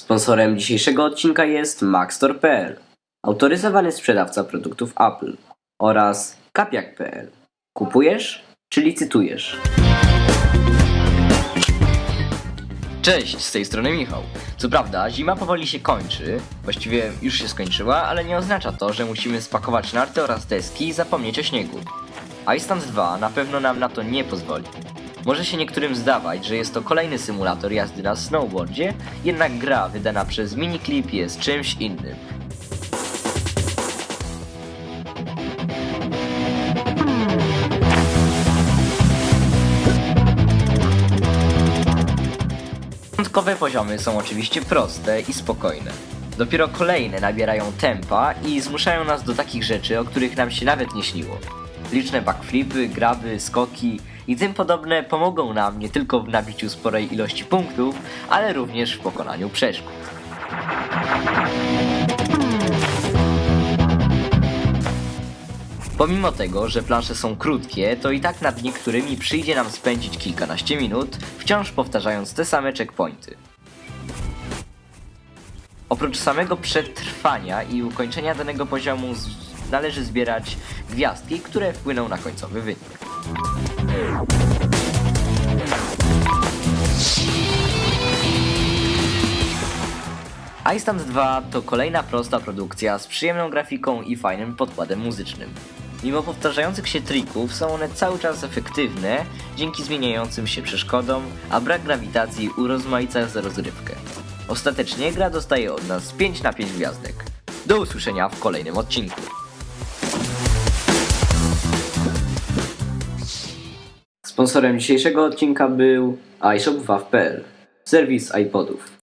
Sponsorem dzisiejszego odcinka jest Maxtor.pl, autoryzowany sprzedawca produktów Apple oraz Kapiak.pl. Kupujesz czy licytujesz? Cześć, z tej strony Michał. Co prawda, zima powoli się kończy, właściwie już się skończyła, ale nie oznacza to, że musimy spakować narty oraz deski i zapomnieć o śniegu. iStance 2 na pewno nam na to nie pozwoli. Może się niektórym zdawać, że jest to kolejny symulator jazdy na snowboardzie, jednak gra wydana przez Miniclip jest czymś innym. Początkowe poziomy są oczywiście proste i spokojne. Dopiero kolejne nabierają tempa i zmuszają nas do takich rzeczy, o których nam się nawet nie śniło. Liczne backflipy, graby, skoki i tym podobne pomogą nam nie tylko w nabiciu sporej ilości punktów, ale również w pokonaniu przeszkód. Pomimo tego, że plansze są krótkie, to i tak nad niektórymi przyjdzie nam spędzić kilkanaście minut, wciąż powtarzając te same checkpointy. Oprócz samego przetrwania i ukończenia danego poziomu należy zbierać gwiazdki, które wpłyną na końcowy wynik. iStance 2 to kolejna prosta produkcja z przyjemną grafiką i fajnym podkładem muzycznym. Mimo powtarzających się trików są one cały czas efektywne dzięki zmieniającym się przeszkodom, a brak grawitacji urozmaica rozrywkę. Ostatecznie gra dostaje od nas 5 na 5 gwiazdek. Do usłyszenia w kolejnym odcinku. Sponsorem dzisiejszego odcinka był iShop.waw.pl, serwis iPodów.